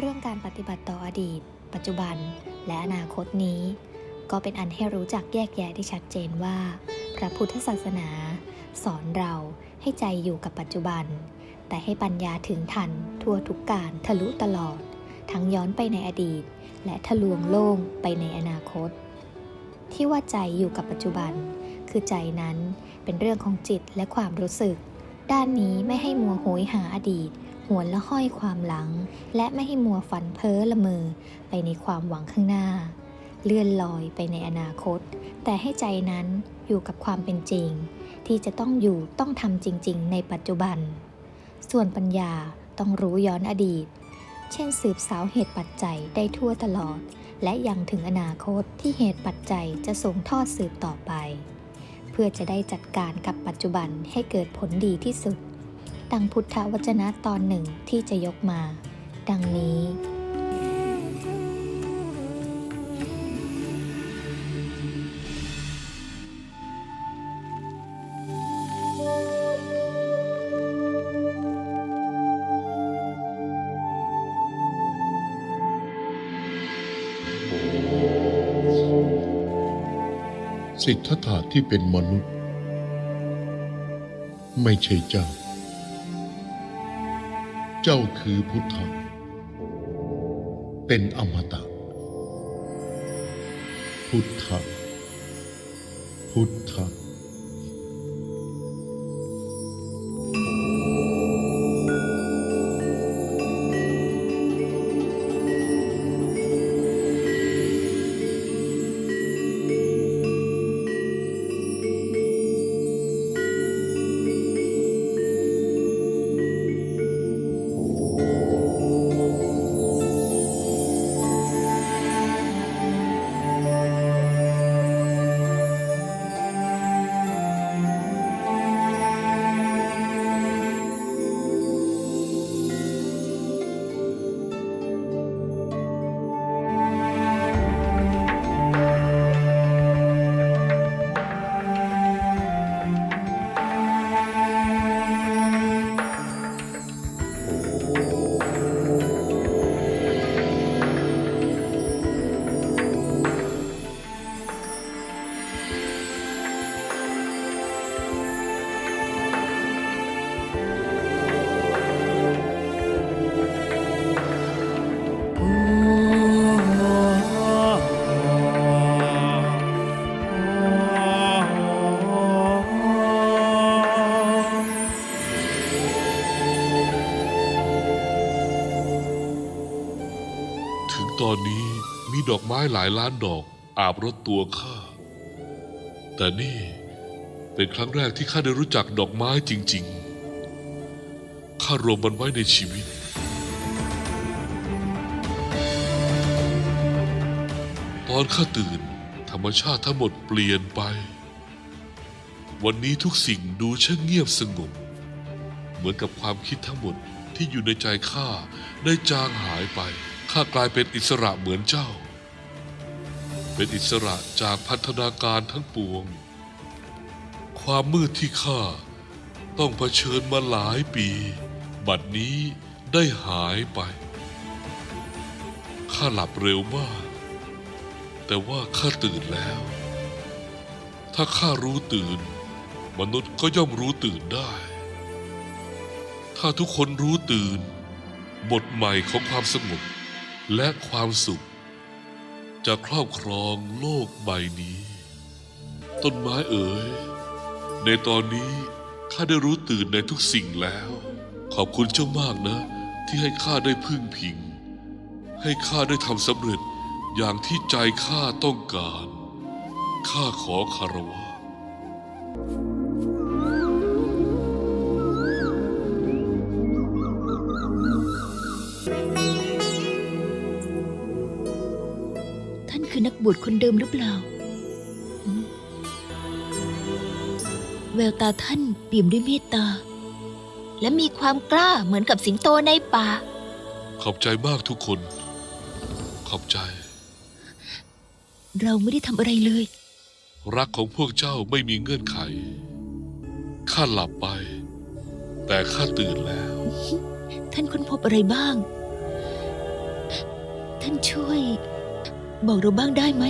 เรื่องการปฏิบัติต่ออดีต ปัจจุบัน และอนาคตนี้ ก็เป็นอันให้รู้จักแยกแยะได้ชัดเจนว่า พระพุทธศาสนา สอนเราให้ใจอยู่กับปัจจุบัน แต่ให้ปัญญาถึงทัน ทั่วทุกการทะลุตลอด ทั้งย้อนไปในอดีต และทะลวงโล่งไปในอนาคต ที่ว่าใจอยู่กับปัจจุบัน คือใจนั้นเป็นเรื่องของจิตและความรู้สึก ด้านนี้ไม่ให้มัวโหยหาอดีต หวนละห้อยความหลัง และไม่ให้มัวฝันเพ้อละเมอไปในความหวังข้างหน้า เลื่อนลอยไปในอนาคต แต่ให้ใจนั้นอยู่กับความเป็นจริง ที่จะต้องอยู่ต้องทำจริง ๆ ในปัจจุบัน ส่วนปัญญาต้องรู้ย้อนอดีต เช่นสืบสาวเหตุปัจจัยได้ทั่วตลอด และยังถึงอนาคตที่เหตุปัจจัยจะส่งทอดสืบต่อไป เพื่อจะได้จัดการกับปัจจุบันให้เกิดผลดีที่สุด ดังพุทธวจนะตอนหนึ่งที่จะยกมา ดังนี้ สิทธัตถะที่เป็นมนุษย์ ไม่ใช่เจ้า เจ้าคือพุทธะเป็นอมตะ พุทธะพุทธะ ตอนนี้มีดอกไม้หลายล้านดอกอาบรถตัวข้า แต่นี่เป็นครั้งแรกที่ข้าได้รู้จักดอกไม้จริง ๆ ข้ารวมมันไว้ในชีวิต ตอนข้าตื่น ธรรมชาติทั้งหมดเปลี่ยนไป วันนี้ทุกสิ่งดูช่างเงียบสงบ เหมือนกับความคิดทั้งหมดที่อยู่ในใจข้าได้จางหายไป ข้ากลายเป็นอิสระเหมือนเจ้า เป็นอิสระจากพันธนาการทั้งปวง ความมืดที่ข้าต้องเผชิญมาหลายปี บัดนี้ได้หายไป ข้าหลับเร็วมาก แต่ว่าข้าตื่นแล้ว ถ้าข้ารู้ตื่น มนุษย์ก็ย่อมรู้ตื่นได้ ถ้าทุกคนรู้ตื่น บทใหม่ของความสงบ และความสุข จะครอบครองโลกใบนี้ ต้นไม้เอ๋ย ในตอนนี้ข้าได้รู้ตื่นในทุกสิ่งแล้ว ขอบคุณเจ้ามากนะ ที่ให้ข้าได้พึ่งพิง ให้ข้าได้ทำสำเร็จอย่างที่ใจข้าต้องการ ข้าขอคารวะานคือนักบวชคนเดิมหรือเปล่าหืมแววตาท่านเปี่ยมด้วยเมตตา และมีความกล้าเหมือนกับสิงโตในป่า ขอบใจมากทุกคน ขอบใจ เราไม่ได้ทำอะไรเลย รักของพวกเจ้าไม่มีเงื่อนไข ข้าหลับไป แต่ข้าตื่นแล้ว ท่านค้นพบอะไรบ้าง ท่านช่วย บอกเราบ้างได้ไหม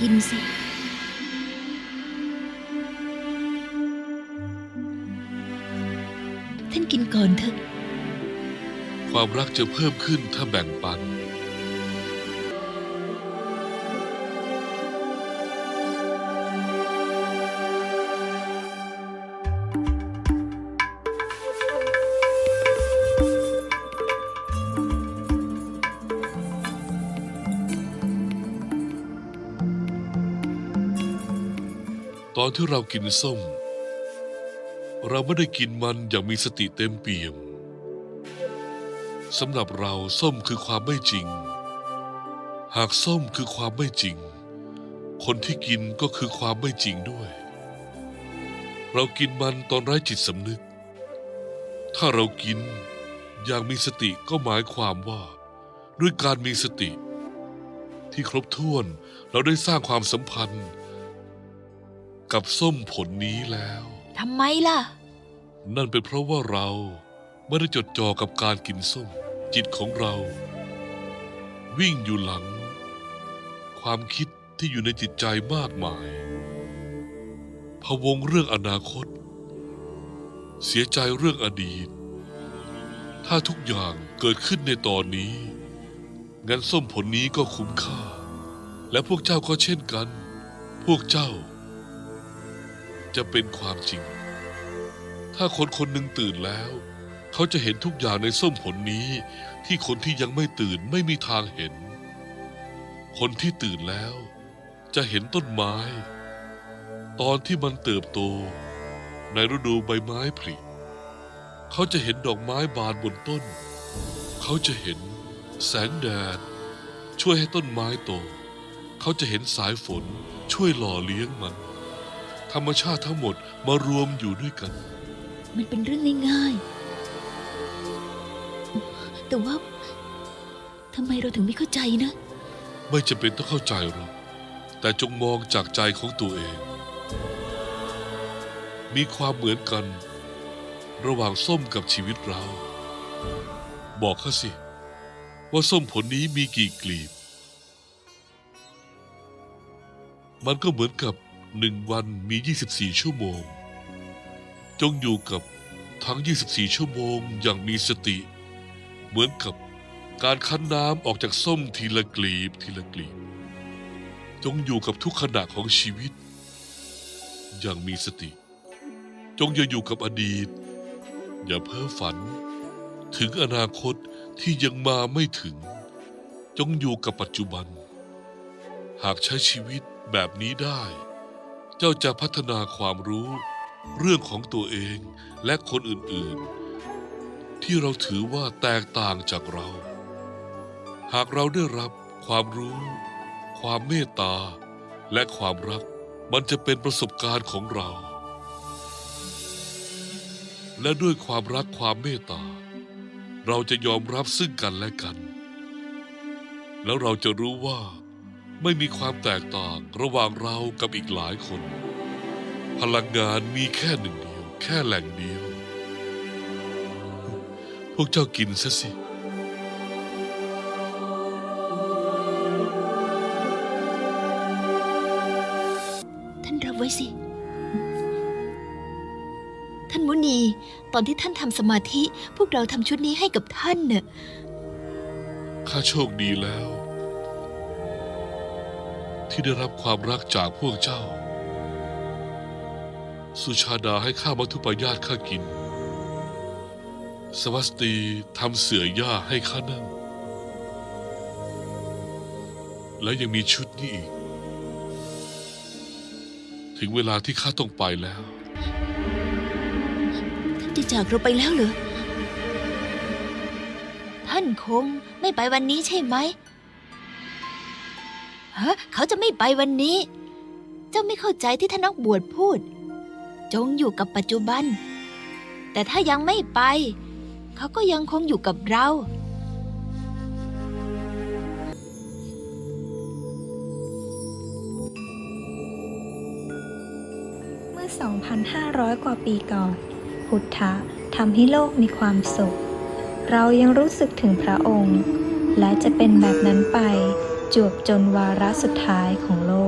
กินสิ ท่านกินก่อนเถอะ ความรักจะเพิ่มขึ้นถ้าแบ่งปัน ตอนที่เรากินส้ม เราไม่ได้กินมันอย่างมีสติเต็มเปี่ยมสำหรับเราส้มคือความไม่จริง หากส้มคือความไม่จริง คนที่กินก็คือความไม่จริงด้วย เรากินมันตอนไร้จิตสำนึก ถ้าเรากินอย่างมีสติก็หมายความว่า ด้วยการมีสติ ที่ครบถ้วนเราได้สร้างความสัมพันธ์ กับส้มผลนี้แล้วทำไมล่ะ นั่นเป็นเพราะว่าเราไม่ได้จดจ่อกับการกินส้ม จิตของเรา วิ่งอยู่หลัง ความคิดที่อยู่ในจิตใจมากมายพะวงเรื่องอนาคต เสียใจเรื่องอดีต ถ้าทุกอย่างเกิดขึ้นในตอนนี้ งั้นส้มผลนี้ก็คุ้มค่า และพวกเจ้าก็เช่นกัน พวกเจ้า จะเป็นความจริง ถ้าคนคนหนึ่งตื่นแล้ว เขาจะเห็นทุกอย่างในส้มผลนี้ ที่คนที่ยังไม่ตื่นไม่มีทางเห็น คนที่ตื่นแล้ว จะเห็นต้นไม้ ตอนที่มันเติบโต ในฤดูใบไม้ผลิเขาจะเห็นดอกไม้บานบนต้น เขาจะเห็นแสงแดด ช่วยให้ต้นไม้โต เขาจะเห็นสายฝนช่วยหล่อเลี้ยงมัน ธรรมชาติทั้งหมดมารวมอยู่ด้วยกัน มันเป็นเรื่องง่ายๆ แต่ว่าทำไมเราถึงไม่เข้าใจนะ ไม่จำเป็นต้องเข้าใจหรอกแต่จงมองจากใจของตัวเอง มีความเหมือนกัน ระหว่างส้มกับชีวิตเรา บอกเขาสิ ว่าส้มผลนี้มีกี่กลีบ มันก็เหมือนกับ หนึ่งวันมี 24 ชั่วโมง จงอยู่กับทั้ง 24 ชั่วโมงอย่างมีสติ เหมือนกับการคั้นน้ำออกจากส้มทีละกลีบทีละกลีบ จงอยู่กับทุกขณะของชีวิต อย่างมีสติ จงอย่าอยู่กับอดีต อย่าเพ้อฝัน ถึงอนาคตที่ยังมาไม่ถึง จงอยู่กับปัจจุบัน หากใช้ชีวิตแบบนี้ได้ เจ้าจะพัฒนาความรู้ เรื่องของตัวเองและคนอื่นๆ ที่เราถือว่าแตกต่างจากเรา หากเราได้รับความรู้ ความเมตตา และความรัก มันจะเป็นประสบการณ์ของเรา และด้วยความรักความเมตตา เราจะยอมรับซึ่งกันและกัน แล้วเราจะรู้ว่า ไม่มีความแตกต่างระหว่างเรากับอีกหลายคน พลังงานมีแค่หนึ่งเดียว แค่แหล่งเดียว พวกเจ้ากินซะสิท่านรับไว้สิ ท่านมุนี ตอนที่ท่านทำสมาธิ พวกเราทำชุดนี้ให้กับท่านเน่ะข้าโชคดีแล้ว ที่ได้รับความรักจากพวกเจ้า สุชาดาให้ข้ามัทุปายาตข้ากิน สวัสตีทำเสื่อหญ้าให้ข้านั่ง และยังมีชุดนี้อีก ถึงเวลาที่ข้าต้องไปแล้ว ท่านจะจากเราไปแล้วเหรอ ท่านคงไม่ไปวันนี้ใช่ไหม ฮะเขาจะไม่ไปวันนี้ เจ้าไม่เข้าใจที่ท่านนักบวชพูด จงอยู่กับปัจจุบัน แต่ถ้ายังไม่ไป เขาก็ยังคงอยู่กับเรา เมื่อ 2,500 กว่าปีก่อน พุทธะทำให้โลกมีความสุข เรายังรู้สึกถึงพระองค์ และจะเป็นแบบนั้นไป จวบจนวาระสุดท้ายของโลก